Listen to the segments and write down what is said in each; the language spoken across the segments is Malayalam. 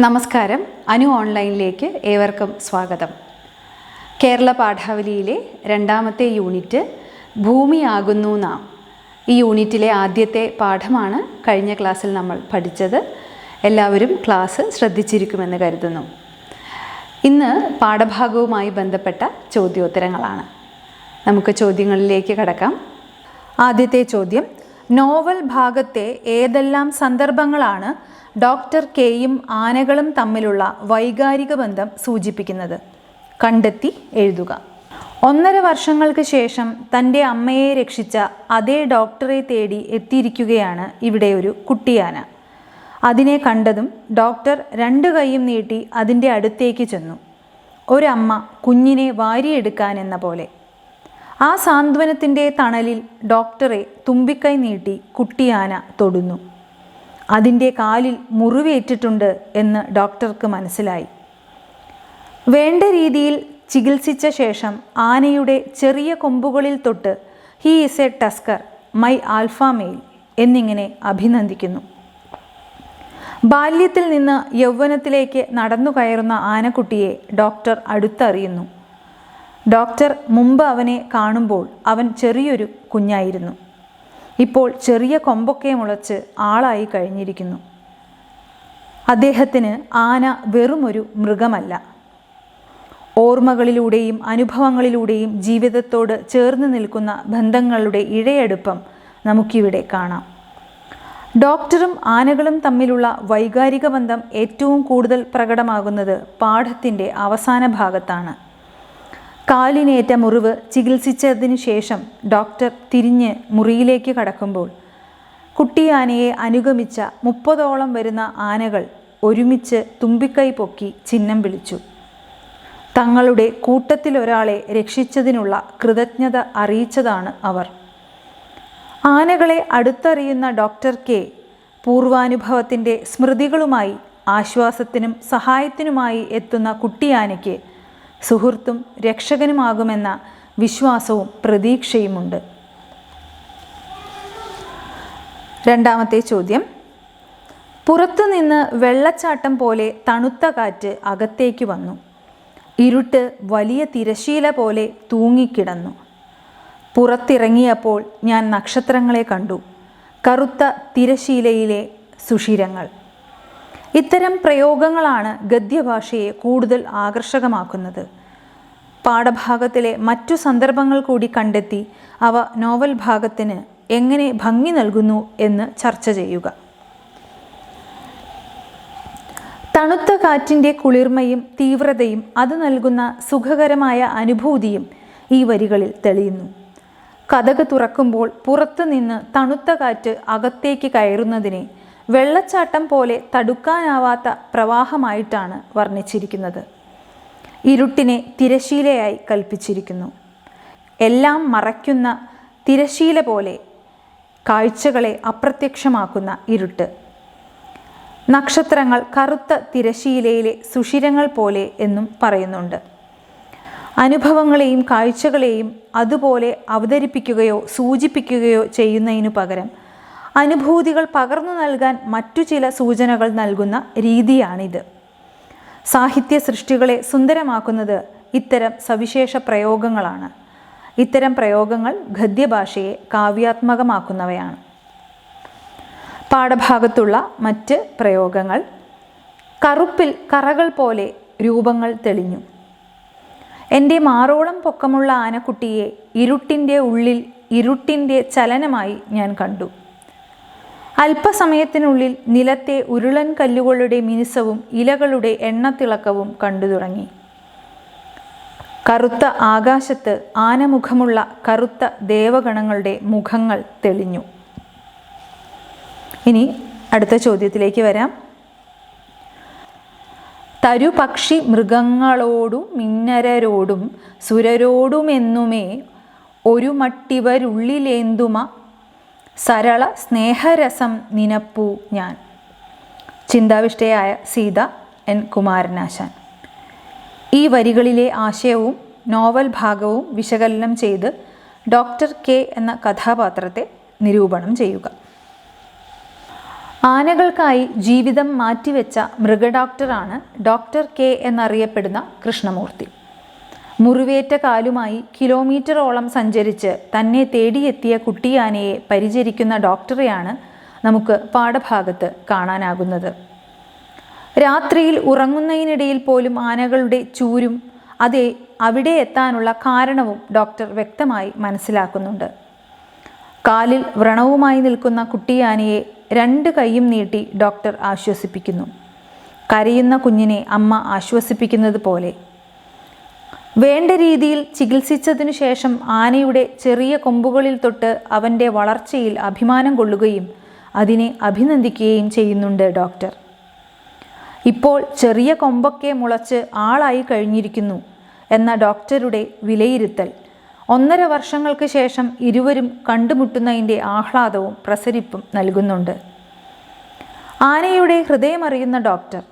നമസ്കാരം. അനു ഓൺലൈനിലേക്ക് ഏവർക്കും സ്വാഗതം. കേരള പാഠാവലിയിലെ രണ്ടാമത്തെ യൂണിറ്റ് ഭൂമിയാകുന്നു നാം. ഈ യൂണിറ്റിലെ ആദ്യത്തെ പാഠമാണ് കഴിഞ്ഞ ക്ലാസ്സിൽ നമ്മൾ പഠിച്ചത്. എല്ലാവരും ക്ലാസ് ശ്രദ്ധിച്ചിരിക്കുമെന്ന് കരുതുന്നു. ഇന്ന് പാഠഭാഗവുമായി ബന്ധപ്പെട്ട ചോദ്യോത്തരങ്ങളാണ്. നമുക്ക് ചോദ്യങ്ങളിലേക്ക് കടക്കാം. ആദ്യത്തെ ചോദ്യം നോവൽ ഭാഗത്തെ ഏതെല്ലാം സന്ദർഭങ്ങളാണ് ഡോക്ടർ കെയും ആനകളും തമ്മിലുള്ള വൈകാരിക ബന്ധം സൂചിപ്പിക്കുന്നത്. കണ്ടെത്തി എഴുതുക. ഒന്നര വർഷങ്ങൾക്ക് ശേഷം തന്റെ അമ്മയെ രക്ഷിച്ച അതേ ഡോക്ടറെ തേടി എത്തിയിരിക്കുകയാണ് ഇവിടെ ഒരു കുട്ടിയാന. അതിനെ കണ്ടതും ഡോക്ടർ രണ്ട് കൈയും നീട്ടി അതിന്റെ അടുത്തേക്ക് ചെന്നു. ഒരമ്മ കുഞ്ഞിനെ വാരിയെടുക്കാൻ എന്ന പോലെ. ആ സാന്ത്വനത്തിന്റെ തണലിൽ ഡോക്ടറെ തുമ്പിക്കൈ നീട്ടി കുട്ടിയാന തൊടുന്നു. അതിന്റെ കാലിൽ മുറിവേറ്റിട്ടുണ്ട് എന്ന് ഡോക്ടർക്ക് മനസ്സിലായി. വേണ്ട രീതിയിൽ ചികിത്സിച്ച ശേഷം ആനയുടെ ചെറിയ കൊമ്പുകളിൽ തൊട്ട് he is a tusker my alpha male എന്നിങ്ങനെ അഭിനന്ദിക്കുന്നു. ബാല്യത്തിൽ നിന്ന് യൗവനത്തിലേക്ക് നടന്നു കയറുന്ന ആനക്കുട്ടിയെ ഡോക്ടർ അടുത്തറിയുന്നു. ഡോക്ടർ മുമ്പ് അവനെ കാണുമ്പോൾ അവൻ ചെറിയൊരു കുഞ്ഞായിരുന്നു. ഇപ്പോൾ ചെറിയ കൊമ്പൊക്കെ മുളച്ച് ആളായി കഴിഞ്ഞിരിക്കുന്നു. അദ്ദേഹത്തിന് ആന വെറുമൊരു മൃഗമല്ല. ഓർമ്മകളിലൂടെയും അനുഭവങ്ങളിലൂടെയും ജീവിതത്തോട് ചേർന്ന് നിൽക്കുന്ന ബന്ധങ്ങളുടെ ഇഴയടുപ്പം നമുക്കിവിടെ കാണാം. ഡോക്ടറും ആനകളും തമ്മിലുള്ള വൈകാരിക ബന്ധം ഏറ്റവും കൂടുതൽ പ്രകടമാകുന്നത് പാഠത്തിന്റെ അവസാന ഭാഗത്താണ്. കാലിനേറ്റ മുറിവ് ചികിത്സിച്ചതിനു ശേഷം ഡോക്ടർ തിരിഞ്ഞ് മുറിയിലേക്ക് കടക്കുമ്പോൾ കുട്ടിയാനയെ അനുഗമിച്ച മുപ്പതോളം വരുന്ന ആനകൾ ഒരുമിച്ച് തുമ്പിക്കൈ പൊക്കി ചിഹ്നം വിളിച്ചു. തങ്ങളുടെ കൂട്ടത്തിലൊരാളെ രക്ഷിച്ചതിനുള്ള കൃതജ്ഞത അറിയിച്ചതാണ് അവർ. ആനകളെ അടുത്തറിയുന്ന ഡോക്ടർ കെ പൂർവാനുഭവത്തിന്റെ സ്മൃതികളുമായി ആശ്വാസത്തിനും സഹായത്തിനുമായി എത്തുന്ന കുട്ടിയാനയ്ക്ക് സുഹൃത്തും രക്ഷകനുമാകുമെന്ന വിശ്വാസവും പ്രതീക്ഷയുമുണ്ട്. രണ്ടാമത്തെ ചോദ്യം. പുറത്തുനിന്ന് വെള്ളച്ചാട്ടം പോലെ തണുത്ത കാറ്റ് അകത്തേക്ക് വന്നു. ഇരുട്ട് വലിയ തിരശീല പോലെ തൂങ്ങിക്കിടന്നു. പുറത്തിറങ്ങിയപ്പോൾ ഞാൻ നക്ഷത്രങ്ങളെ കണ്ടു. കറുത്ത തിരശീലയിലെ സുഷിരങ്ങൾ. ഇത്തരം പ്രയോഗങ്ങളാണ് ഗദ്യഭാഷയെ കൂടുതൽ ആകർഷകമാക്കുന്നത്. പാഠഭാഗത്തിലെ മറ്റു സന്ദർഭങ്ങൾ കൂടി കണ്ടെത്തി അവ നോവൽ ഭാഗത്തിന് എങ്ങനെ ഭംഗി നൽകുന്നു എന്ന് ചർച്ച ചെയ്യുക. തണുത്ത കാറ്റിന്റെ കുളിർമയും തീവ്രതയും അത് നൽകുന്ന സുഖകരമായ അനുഭൂതിയും ഈ വരികളിൽ തെളിയുന്നു. കഥക് തുറക്കുമ്പോൾ പുറത്തുനിന്ന് തണുത്ത കാറ്റ് അകത്തേക്ക് കയറുന്നതിനെ വെള്ളച്ചാട്ടം പോലെ തടുക്കാനാവാത്ത പ്രവാഹമായിട്ടാണ് വർണിച്ചിരിക്കുന്നത്. ഇരുട്ടിനെ തിരശീലയായി കൽപ്പിച്ചിരിക്കുന്നു. എല്ലാം മറയ്ക്കുന്ന തിരശീല പോലെ കാഴ്ചകളെ അപ്രത്യക്ഷമാക്കുന്ന ഇരുട്ട്. നക്ഷത്രങ്ങൾ കറുത്ത തിരശീലയിലെ സുഷിരങ്ങൾ പോലെ എന്നും പറയുന്നുണ്ട്. അനുഭവങ്ങളെയും കാഴ്ചകളെയും അതുപോലെ അവതരിപ്പിക്കുകയോ സൂചിപ്പിക്കുകയോ ചെയ്യുന്നതിനു പകരം അനുഭൂതികൾ പകർന്നു നൽകാൻ മറ്റു ചില സൂചനകൾ നൽകുന്ന രീതിയാണിത്. സാഹിത്യ സൃഷ്ടികളെ സുന്ദരമാക്കുന്നത് ഇത്തരം സവിശേഷ പ്രയോഗങ്ങളാണ്. ഇത്തരം പ്രയോഗങ്ങൾ ഗദ്യഭാഷയെ കാവ്യാത്മകമാക്കുന്നവയാണ്. പാഠഭാഗത്തുള്ള മറ്റ് പ്രയോഗങ്ങൾ. കറുപ്പിൽ കറകൾ പോലെ രൂപങ്ങൾ തെളിഞ്ഞു. എന്റെ മാറോളം പൊക്കമുള്ള ആനക്കുട്ടിയെ ഇരുട്ടിന്റെ ഉള്ളിൽ ഇരുട്ടിന്റെ ചലനമായി ഞാൻ കണ്ടു. അല്പസമയത്തിനുള്ളിൽ നിലത്തെ ഉരുളൻ കല്ലുകളുടെ മിനുസവും ഇലകളുടെ എണ്ണത്തിളക്കവും കണ്ടു തുടങ്ങി. കറുത്ത ആകാശത്ത് ആനമുഖമുള്ള കറുത്ത ദേവഗണങ്ങളുടെ മുഖങ്ങൾ തെളിഞ്ഞു. ഇനി അടുത്ത ചോദ്യത്തിലേക്ക് വരാം. തരുപക്ഷി മൃഗങ്ങളോടും മിന്നരരോടും സുരരോടുമെന്നുമേ ഒരു മട്ടിവരുള്ളിലേന്തുമ സരള സ്നേഹരസം നിനപ്പൂ ഞാൻ. ചിന്താവിഷ്ടയായ സീത എൻ കുമാരനാശാൻ. ഈ വരികളിലെ ആശയവും നോവൽ ഭാഗവും വിശകലനം ചെയ്ത് ഡോക്ടർ കെ എന്ന കഥാപാത്രത്തെ നിരൂപണം ചെയ്യുക. ആനകൾക്കായി ജീവിതം മാറ്റിവെച്ച മൃഗഡോക്ടറാണ് ഡോക്ടർ കെ എന്നറിയപ്പെടുന്ന കൃഷ്ണമൂർത്തി. മുറിവേറ്റ കാലുമായി കിലോമീറ്ററോളം സഞ്ചരിച്ച് തന്നെ തേടിയെത്തിയ കുട്ടിയാനയെ പരിചരിക്കുന്ന ഡോക്ടറെയാണ് നമുക്ക് പാഠഭാഗത്ത് കാണാനാകുന്നത്. രാത്രിയിൽ ഉറങ്ങുന്നതിനിടയിൽ പോലും ആനകളുടെ ചൂരും അതെ അവിടെ എത്താനുള്ള കാരണവും ഡോക്ടർ വ്യക്തമായി മനസ്സിലാക്കുന്നുണ്ട്. കാലിൽ വ്രണവുമായി നിൽക്കുന്ന കുട്ടിയാനയെ രണ്ട് കൈയും നീട്ടി ഡോക്ടർ ആശ്വസിപ്പിക്കുന്നു. കരയുന്ന കുഞ്ഞിനെ അമ്മ ആശ്വസിപ്പിക്കുന്നത് പോലെ വേണ്ട രീതിയിൽ ചികിത്സിച്ചതിനു ശേഷം ആനയുടെ ചെറിയ കൊമ്പുകളിൽ തൊട്ട് അവന്റെ വളർച്ചയിൽ അഭിമാനം കൊള്ളുകയും അതിനെ അഭിനന്ദിക്കുകയും ചെയ്യുന്നുണ്ട് ഡോക്ടർ. ഇപ്പോൾ ചെറിയ കൊമ്പൊക്കെ മുളച്ച് ആളായി കഴിഞ്ഞിരിക്കുന്നു എന്ന ഡോക്ടറുടെ വിലയിരുത്തൽ. ഒന്നര വർഷങ്ങൾക്ക് ശേഷം ഇരുവരും കണ്ടുമുട്ടുന്നതിന്റെ ആഹ്ലാദവും പ്രസരിപ്പും നൽകുന്നുണ്ട്. ആനയുടെ ഹൃദയമറിയുന്ന ഡോക്ടർ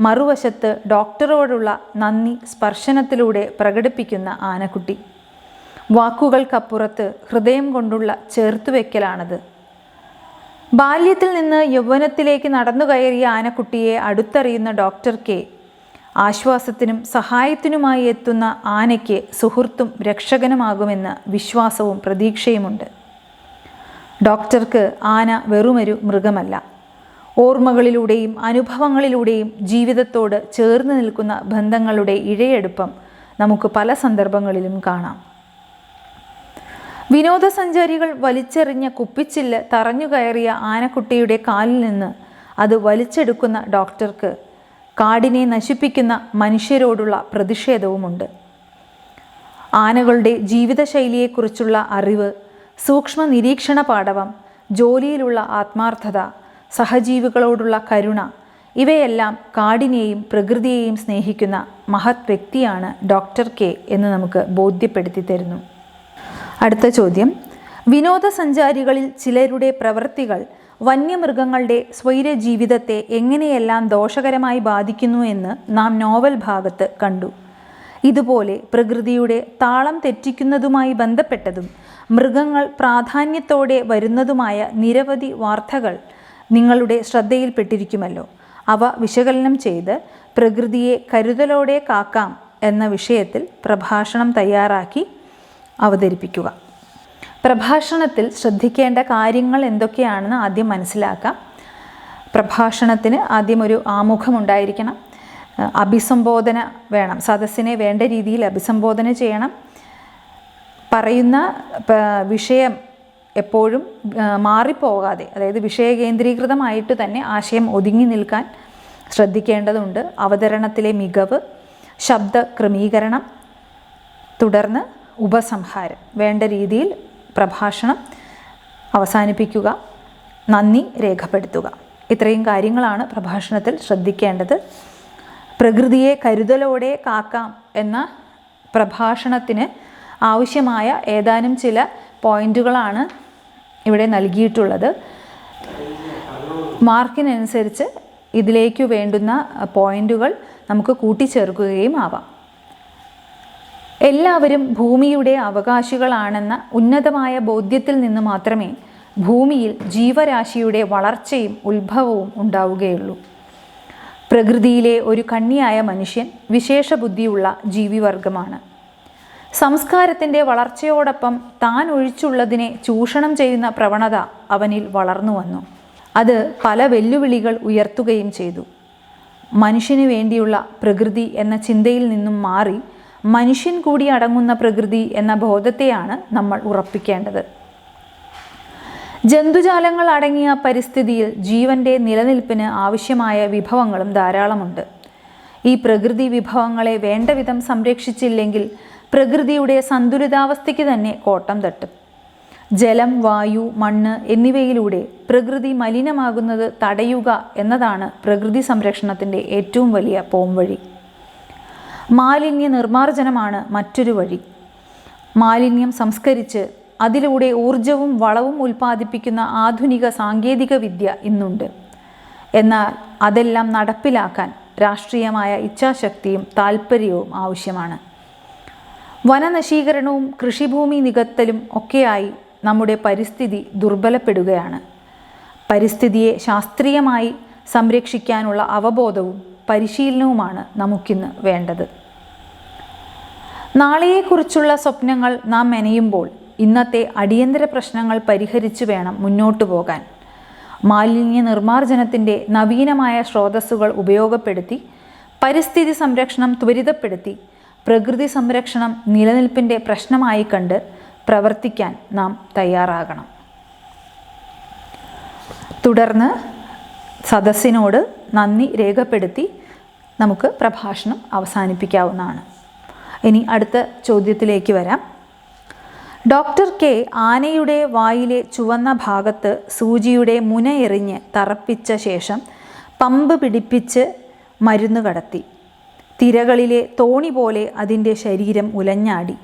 മറുവശത്ത് ഡോക്ടറോടുള്ള നന്ദി സ്പർശനത്തിലൂടെ പ്രകടിപ്പിക്കുന്ന ആനക്കുട്ടി. വാക്കുകൾക്കപ്പുറത്ത് ഹൃദയം കൊണ്ടുള്ള ചേർത്തുവെക്കലാണത്. ബാല്യത്തിൽ നിന്ന് യൗവനത്തിലേക്ക് നടന്നു കയറിയ ആനക്കുട്ടിയെ അടുത്തറിയുന്ന ഡോക്ടർ കെ. ആശ്വാസത്തിനും സഹായത്തിനുമായി എത്തുന്ന ആനയ്ക്ക് സുഹൃത്തും രക്ഷകനുമാകുമെന്ന് വിശ്വാസവും പ്രതീക്ഷയുമുണ്ട്. ഡോക്ടർക്ക് ആന വെറുമൊരു മൃഗമല്ല. ഓർമ്മകളിലൂടെയും അനുഭവങ്ങളിലൂടെയും ജീവിതത്തോട് ചേർന്ന് നിൽക്കുന്ന ബന്ധങ്ങളുടെ ഇഴയെടുപ്പം നമുക്ക് പല സന്ദർഭങ്ങളിലും കാണാം. വിനോദസഞ്ചാരികൾ വലിച്ചെറിഞ്ഞ കുപ്പിച്ചില്ല് തറഞ്ഞു കയറിയ ആനക്കുട്ടിയുടെ കാലിൽ നിന്ന് അത് വലിച്ചെടുക്കുന്ന ഡോക്ടർക്ക് കാടിനെ നശിപ്പിക്കുന്ന മനുഷ്യരോടുള്ള പ്രതിഷേധവുമുണ്ട്. ആനകളുടെ ജീവിതശൈലിയെക്കുറിച്ചുള്ള അറിവ് സൂക്ഷ്മ നിരീക്ഷണ പാഠവം ജോലിയിലുള്ള ആത്മാർത്ഥത സഹജീവികളോടുള്ള കരുണ. ഇവയെല്ലാം കാടിനെയും പ്രകൃതിയെയും സ്നേഹിക്കുന്ന മഹത് വ്യക്തിയാണ് ഡോക്ടർ കെ എന്ന് നമുക്ക് ബോധ്യപ്പെടുത്തി തരുന്നു. അടുത്ത ചോദ്യം. വിനോദസഞ്ചാരികളിൽ ചിലരുടെ പ്രവൃത്തികൾ വന്യമൃഗങ്ങളുടെ സ്വൈര ജീവിതത്തെ എങ്ങനെയെല്ലാം ദോഷകരമായി ബാധിക്കുന്നു എന്ന് നാം നോവൽ ഭാഗത്ത് കണ്ടു. ഇതുപോലെ പ്രകൃതിയുടെ താളം തെറ്റിക്കുന്നതുമായി ബന്ധപ്പെട്ടതും മൃഗങ്ങൾ പ്രാധാന്യത്തോടെ വരുന്നതുമായ നിരവധി വാർത്തകൾ നിങ്ങളുടെ ശ്രദ്ധയിൽപ്പെട്ടിരിക്കുമല്ലോ. അവ വിശകലനം ചെയ്ത് പ്രകൃതിയെ കരുതലോടെ കാക്കാം എന്ന വിഷയത്തിൽ പ്രഭാഷണം തയ്യാറാക്കി അവതരിപ്പിക്കുക. പ്രഭാഷണത്തിൽ ശ്രദ്ധിക്കേണ്ട കാര്യങ്ങൾ എന്തൊക്കെയാണെന്ന് ആദ്യം മനസ്സിലാക്കാം. പ്രഭാഷണത്തിന് ആദ്യം ഒരു ആമുഖമുണ്ടായിരിക്കണം അഭിസംബോധന വേണം. സദസ്സിനെ വേണ്ട രീതിയിൽ അഭിസംബോധന ചെയ്യണം. പറയുന്ന വിഷയം എപ്പോഴും മാറിപ്പോകാതെ അതായത് വിഷയകേന്ദ്രീകൃതമായിട്ട് തന്നെ ആശയം ഒതുങ്ങി നിൽക്കാൻ ശ്രദ്ധിക്കേണ്ടതുണ്ട്. അവതരണത്തിലെ മികവ് ശബ്ദ ക്രമീകരണം തുടർന്ന് ഉപസംഹാരം. വേണ്ട രീതിയിൽ പ്രഭാഷണം അവസാനിപ്പിക്കുക നന്ദി രേഖപ്പെടുത്തുക. ഇത്രയും കാര്യങ്ങളാണ് പ്രഭാഷണത്തിൽ ശ്രദ്ധിക്കേണ്ടത്. പ്രകൃതിയെ കരുതലോടെ കാക്കാം എന്ന പ്രഭാഷണത്തിന് ആവശ്യമായ ഏതാനും ചില പോയിന്റുകളാണ് ഇവിടെ നൽകിയിട്ടുള്ളത്. മാർക്കിനനുസരിച്ച് ഇതിലേക്ക് വേണ്ടുന്ന പോയിന്റുകൾ നമുക്ക് കൂട്ടിച്ചേർക്കുകയും ആവാം. എല്ലാവരും ഭൂമിയുടെ അവകാശികളാണെന്ന ഉന്നതമായ ബോധ്യത്തിൽ നിന്ന് മാത്രമേ ഭൂമിയിൽ ജീവരാശിയുടെ വളർച്ചയും ഉത്ഭവവും ഉണ്ടാവുകയുള്ളൂ. പ്രകൃതിയിലെ ഒരു കണ്ണിയായ മനുഷ്യൻ വിശേഷ ബുദ്ധിയുള്ള ജീവിവർഗമാണ് സംസ്കാരത്തിന്റെ വളർച്ചയോടൊപ്പം താൻ ഒഴിച്ചുള്ളതിനെ ചൂഷണം ചെയ്യുന്ന പ്രവണത അവനിൽ വളർന്നു വന്നു. അത് പല വെല്ലുവിളികൾ ഉയർത്തുകയും ചെയ്തു. മനുഷ്യന് വേണ്ടിയുള്ള പ്രകൃതി എന്ന ചിന്തയിൽ നിന്നും മാറി മനുഷ്യൻ കൂടി അടങ്ങുന്ന പ്രകൃതി എന്ന ബോധത്തെയാണ് നമ്മൾ ഉറപ്പിക്കേണ്ടത്. ജന്തുജാലങ്ങൾ അടങ്ങിയ പരിസ്ഥിതിയിൽ ജീവന്റെ നിലനിൽപ്പിന് ആവശ്യമായ വിഭവങ്ങളും ധാരാളമുണ്ട്. ഈ പ്രകൃതി വിഭവങ്ങളെ വേണ്ടവിധം സംരക്ഷിച്ചില്ലെങ്കിൽ പ്രകൃതിയുടെ സന്തുലിതാവസ്ഥയ്ക്ക് തന്നെ കോട്ടം തട്ടും. ജലം വായു മണ്ണ് എന്നിവയിലൂടെ പ്രകൃതി മലിനമാകുന്നത് തടയുക എന്നതാണ് പ്രകൃതി സംരക്ഷണത്തിന്റെ ഏറ്റവും വലിയ പോംവഴി. മാലിന്യ നിർമ്മാർജനമാണ് മറ്റൊരു വഴി. മാലിന്യം സംസ്കരിച്ച് അതിലൂടെ ഊർജവും വളവും ഉൽപ്പാദിപ്പിക്കുന്ന ആധുനിക സാങ്കേതിക വിദ്യ ഇന്നുണ്ട്. എന്നാൽ അതെല്ലാം നടപ്പിലാക്കാൻ രാഷ്ട്രീയമായ ഇച്ഛാശക്തിയും താൽപ്പര്യവും ആവശ്യമാണ്. വനനശീകരണവും കൃഷിഭൂമി നികത്തലും ഒക്കെയായി നമ്മുടെ പരിസ്ഥിതി ദുർബലപ്പെടുകയാണ്. പരിസ്ഥിതിയെ ശാസ്ത്രീയമായി സംരക്ഷിക്കാനുള്ള അവബോധവും പരിശീലനവുമാണ് നമുക്കിന്ന് വേണ്ടത്. നാളെയെക്കുറിച്ചുള്ള സ്വപ്നങ്ങൾ നാം മെനയുമ്പോൾ ഇന്നത്തെ അടിയന്തര പ്രശ്നങ്ങൾ പരിഹരിച്ചു വേണം മുന്നോട്ടു പോകാൻ. മാലിന്യ നിർമ്മാർജനത്തിന്റെ നവീനമായ സ്രോതസ്സുകൾ ഉപയോഗപ്പെടുത്തി പരിസ്ഥിതി സംരക്ഷണം ത്വരിതപ്പെടുത്തി പ്രകൃതി സംരക്ഷണം നിലനിൽപ്പിന്റെ പ്രശ്നമായി കണ്ട് പ്രവർത്തിക്കാൻ നാം തയ്യാറാകണം. തുടർന്ന് സദസ്സിനോട് നന്ദി രേഖപ്പെടുത്തി നമുക്ക് പ്രഭാഷണം അവസാനിപ്പിക്കാവുന്നതാണ്. ഇനി അടുത്ത ചോദ്യത്തിലേക്ക് വരാം. ഡോക്ടർ കെ ആനയുടെ വായിലെ ചുവന്ന ഭാഗത്ത് സൂചിയുടെ മുന എറിഞ്ഞ് തറപ്പിച്ച ശേഷം പമ്പ് പിടിപ്പിച്ച് മരുന്ന് കടത്തി. തിരകളിലെ തോണി പോലെ അതിന്റെ ശരീരം ഉലഞ്ഞാടി.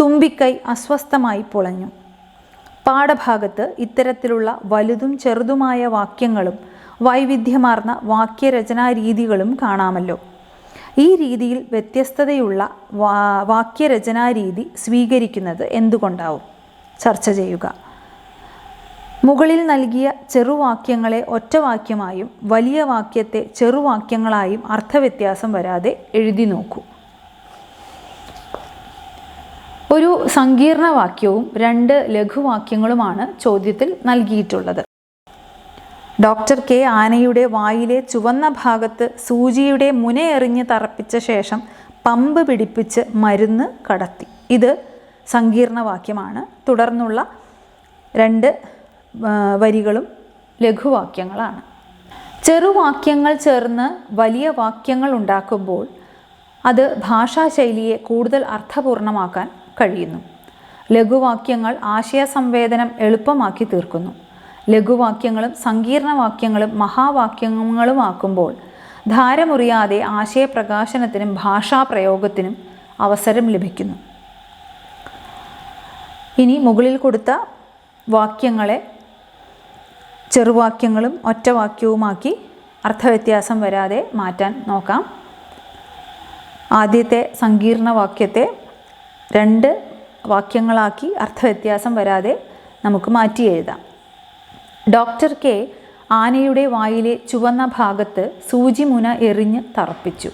തുമ്പിക്കൈ അസ്വസ്ഥമായി പൊളഞ്ഞു. പാഠഭാഗത്ത് ഇത്തരത്തിലുള്ള വലുതും ചെറുതുമായ വാക്യങ്ങളും വൈവിധ്യമാർന്ന വാക്യരചനാ രീതികളും കാണാമല്ലോ. ഈ രീതിയിൽ വ്യത്യസ്തതയുള്ള വാ വാക്യരചനാ രീതി സ്വീകരിക്കുന്നത് എന്തുകൊണ്ടാവും? ചർച്ച ചെയ്യുക. മുകളിൽ നൽകിയ ചെറുവാക്യങ്ങളെ ഒറ്റവാക്യമായും വലിയ വാക്യത്തെ ചെറുവാക്യങ്ങളായും അർത്ഥവ്യത്യാസം വരാതെ എഴുതി നോക്കൂ. ഒരു സങ്കീർണ വാക്യവും രണ്ട് ലഘുവാക്യങ്ങളുമാണ് ചോദ്യത്തിൽ നൽകിയിട്ടുള്ളത്. ഡോക്ടർ കെ ആനയുടെ വായിലെ ചുവന്ന ഭാഗത്ത് സൂചിയുടെ മുനയെറിഞ്ഞ് തറപ്പിച്ച ശേഷം പമ്പ് പിടിപ്പിച്ച് മരുന്ന് കടത്തി. ഇത് സങ്കീർണ വാക്യമാണ് തുടർന്നുള്ള രണ്ട് വരികളും ലഘുവാക്യങ്ങളാണ്. ചെറുവാക്യങ്ങൾ ചേർന്ന് വലിയ വാക്യങ്ങൾ ഉണ്ടാക്കുമ്പോൾ അത് ഭാഷാശൈലിയെ കൂടുതൽ അർത്ഥപൂർണമാക്കാൻ കഴിയുന്നു. ലഘുവാക്യങ്ങൾ ആശയസംവേദനം എളുപ്പമാക്കി തീർക്കുന്നു. ലഘുവാക്യങ്ങളും സങ്കീർണവാക്യങ്ങളും മഹാവാക്യങ്ങളുമാക്കുമ്പോൾ ധാരമുറിയാതെ ആശയപ്രകാശനത്തിനും ഭാഷാപ്രയോഗത്തിനും അവസരം ലഭിക്കുന്നു. ഇനി മുകളിൽ കൊടുത്ത വാക്യങ്ങളെ ചെറുവാക്യങ്ങളും ഒറ്റവാക്യവുമാക്കി അർത്ഥവ്യത്യാസം വരാതെ മാറ്റാൻ നോക്കാം. ആദ്യത്തെ സങ്കീർണ വാക്യത്തെ രണ്ട് വാക്യങ്ങളാക്കി അർത്ഥവ്യത്യാസം വരാതെ നമുക്ക് മാറ്റി എഴുതാം. ഡോക്ടർ കെ ആനയുടെ വായിലെ ചുവന്ന ഭാഗത്ത് സൂചിമുന എറിഞ്ഞ് തറപ്പിച്ചു.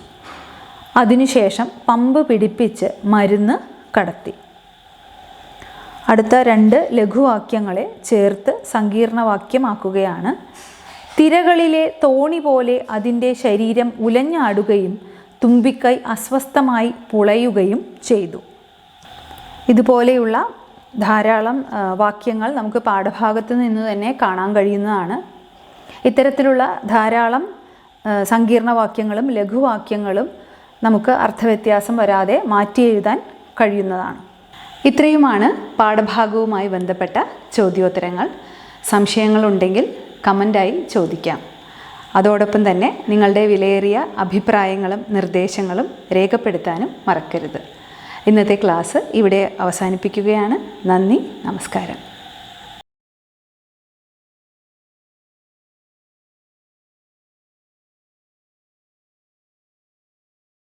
അതിനുശേഷം പമ്പ് പിടിപ്പിച്ച് മരുന്ന് കടത്തി. അടുത്ത രണ്ട് ലഘുവാക്യങ്ങളെ ചേർത്ത് സങ്കീർണവാക്യമാക്കുകയാണ്. തിരകളിലെ തോണി പോലെ അതിന്റെ ശരീരം ഉലഞ്ഞാടുകയും തുമ്പിക്കൈ അസ്വസ്ഥമായി പുളയുകയും ചെയ്തു. ഇതുപോലെയുള്ള ധാരാളം വാക്യങ്ങൾ നമുക്ക് പാഠഭാഗത്ത് നിന്ന് തന്നെ കാണാൻ കഴിയുന്നതാണ്. ഇത്തരത്തിലുള്ള ധാരാളം സങ്കീർണ വാക്യങ്ങളും ലഘുവാക്യങ്ങളും നമുക്ക് അർത്ഥവ്യത്യാസം വരാതെ മാറ്റി എഴുതാൻ കഴിയുന്നതാണ്. ഇത്രയുമാണ് പാഠഭാഗവുമായി ബന്ധപ്പെട്ട ചോദ്യോത്തരങ്ങൾ. സംശയങ്ങളുണ്ടെങ്കിൽ കമന്റായി ചോദിക്കാം. അതോടൊപ്പം തന്നെ നിങ്ങളുടെ വിലയേറിയ അഭിപ്രായങ്ങളും നിർദ്ദേശങ്ങളും രേഖപ്പെടുത്താനും മറക്കരുത്. ഇന്നത്തെ ക്ലാസ് ഇവിടെ അവസാനിപ്പിക്കുകയാണ്. നന്ദി നമസ്കാരം.